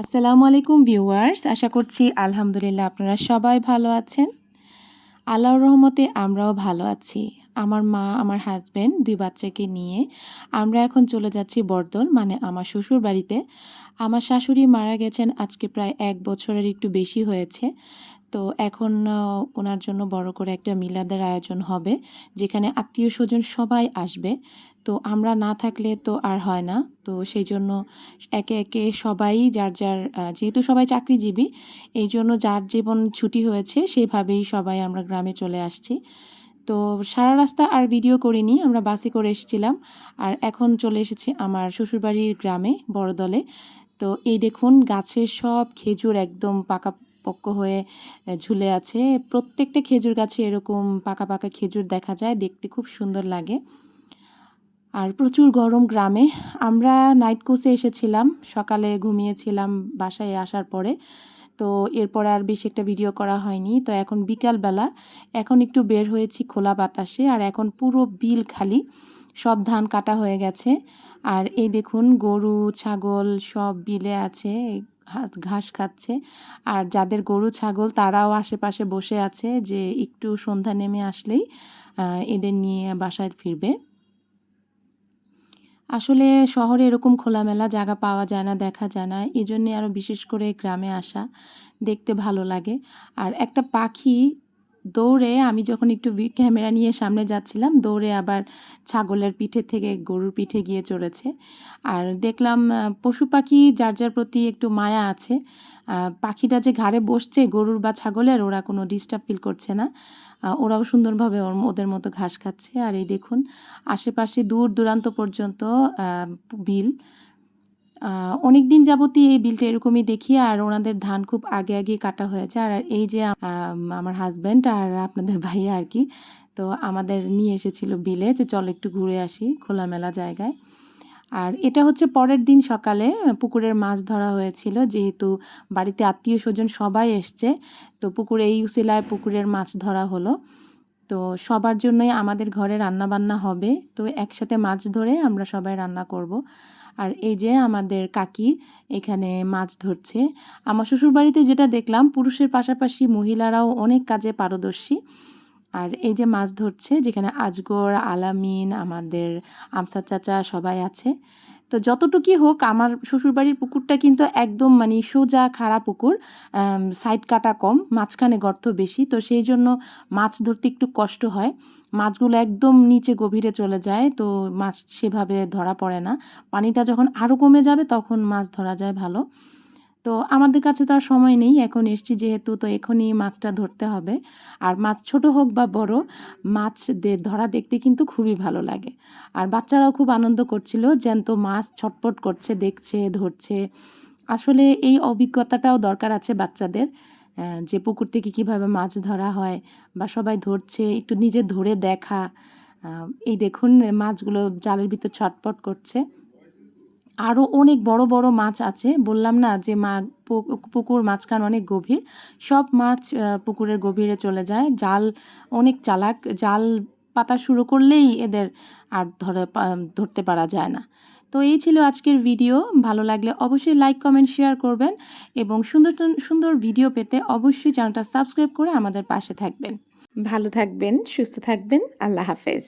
আসসালামু আলাইকুম ভিউয়ার্স, আশা করছি আলহামদুলিল্লাহ আপনারা সবাই ভালো আছেন। আল্লাহর রহমতে আমরাও ভালো আছি। আমার মা, আমার হাজব্যান্ড দুই বাচ্চাকে নিয়ে আমরা এখন চলে যাচ্ছি বর্দল মানে আমার শ্বশুর বাড়িতে। আমার শাশুড়ি মারা গেছেন আজকে প্রায় এক বছরের একটু বেশি হয়েছে। তো এখন ওনার জন্য বড় করে একটা মিলাদের আয়োজন হবে, যেখানে আত্মীয় স্বজন সবাই আসবে। তো আমরা না থাকলে তো আর হয় না। তো সেই জন্য একে একে সবাই যার যার যেহেতু সবাই চাকরিজীবী, এই জন্য যার জীবন ছুটি হয়েছে, সেভাবেই সবাই আমরা গ্রামে চলে আসছি। তো সারা রাস্তা আর ভিডিও করিনি, আমরা বাসে করে এসেছিলাম। আর এখন চলে এসেছি আমার শ্বশুরবাড়ির গ্রামে বড় দলে তো এই দেখুন গাছের সব খেজুর একদম পাকা পক্ক হয়ে ঝুলে আছে। প্রত্যেকটা খেজুর গাছে এরকম পাকা পাকা খেজুর দেখা যায়, দেখতে খুব সুন্দর লাগে। আর প্রচুর গরম গ্রামে। আমরা নাইট কোচে এসেছিলাম, সকালে ঘুমিয়েছিলাম বাসায় আসার পরে। তো এরপর আর বেশি একটা ভিডিও করা হয়নি। তো এখন বিকালবেলা এখন একটু বের হয়েছি খোলা বাতাসে। আর এখন পুরো বিল খালি। সব ধান কাটা হয়ে গেছে। আর এই দেখুন, গরু, ছাগল সব বিলে আছে। ঘাস খাচ্ছে। আর যাদের গরু, ছাগল, তারাও আশেপাশে বসে আছে যে একটু সন্ধ্যা নেমে আসলেই এদের নিয়ে বাসায় ফিরবে। আসলে শহরে এরকম খোলামেলা জায়গা পাওয়া যায় না, দেখা যায় না। এই জন্যে আরও বিশেষ করে গ্রামে আসা দেখতে ভালো লাগে। আর একটা পাখি দৌড়ে আমি যখন একটু ক্যামেরা নিয়ে সামনে যাচ্ছিলাম, দৌড়ে আবার ছাগলের পিঠে থেকে গরুর পিঠে গিয়ে চড়েছে। আর দেখলাম পশু পাখি যার যার প্রতি একটু মায়া আছে পাখিটা যে ঘাড়ে বসছে গরুর বা ছাগলের, ওরা কোনো ডিস্টার্ব ফিল করছে না। ওরাও সুন্দরভাবে ওদের মতো ঘাস খাচ্ছে। আর এই দেখুন, আশেপাশে দূর দূরান্ত পর্যন্ত বিল অনেক দিন যাবতই এই বিলটা এরকমই দেখি আর ওনাদের ধান খুব আগে আগে কাটা হয়েছে। আর এই যে আমার হাজব্যান্ড আর আপনাদের ভাইয়া আর কি, তো আমাদের নিয়ে এসেছিল বিলে যে, চল একটু ঘুরে আসি খোলামেলা জায়গায়। আর এটা হচ্ছে পরের দিন সকালে, পুকুরের মাছ ধরা হয়েছিল। যেহেতু বাড়িতে আত্মীয় স্বজন সবাই এসছে, তো পুকুরে, এই উসিলায় পুকুরের মাছ ধরা হলো। তো সবার জন্যই আমাদের ঘরে রান্না বান্না হবে। তো একসাথে মাছ ধরে আমরা সবাই রান্না করব। আর এই যে আমাদের কাকি এখানে মাছ ধরছে। আমার শ্বশুরবাড়িতে যেটা দেখলাম, পুরুষের পাশাপাশি মহিলারাও অনেক কাজে পারদর্শী। আর এই যে মাছ ধরছে, যেখানে আজগর, আলামিন, আমাদের আমসা চাচা সবাই আছে। তো যতটুকুই হোক, আমার শ্বশুরবাড়ির পুকুরটা কিন্তু একদম মানে সোজা, খাড়া পুকুর সাইড কাটা কম, মাঝখানে গর্ত বেশি। তো সেই জন্য মাছ ধরতে একটু কষ্ট হয়। মাছগুলো একদম নিচে গভীরে চলে যায়, তো মাছ সেভাবে ধরা পড়ে না। পানিটা যখন আরও কমে যাবে, তখন মাছ ধরা যায় ভালো। তো আমাদের কাছে তো আর সময় নেই, এখন এসছি যেহেতু, তো এখনই মাছটা ধরতে হবে। আর মাছ ছোট হোক বা বড়, মাছ ধরা দেখতে কিন্তু খুবই ভালো লাগে। আর বাচ্চারাও খুব আনন্দ করছিল, জ্যান্ত মাছ ছটপট করছে, দেখছে, ধরছে। আসলে এই অভিজ্ঞতাটাও দরকার আছে বাচ্চাদের যে পুকুর থেকে কীভাবে মাছ ধরা হয় বা সবাই ধরছে, একটু নিজে ধরে দেখা। এই দেখুন, মাছগুলো জালের ভিতর ছটপট করছে। আরও অনেক বড় বড় মাছ আছে। বললাম না যে মা পুকুর মাঝখান অনেক গভীর। সব মাছ পুকুরের গভীরে চলে যায়। জাল অনেক চালাক। জাল পাতা শুরু করলেই এদের আর ধরে ধরতে পারা যায় না। তো এই ছিল আজকের ভিডিও। ভালো লাগলে অবশ্যই লাইক, কমেন্ট, শেয়ার করবেন এবং সুন্দর সুন্দর ভিডিও পেতে অবশ্যই চ্যানেলটা সাবস্ক্রাইব করে আমাদের পাশে থাকবেন। ভালো থাকবেন, সুস্থ থাকবেন। আল্লাহ হাফেজ।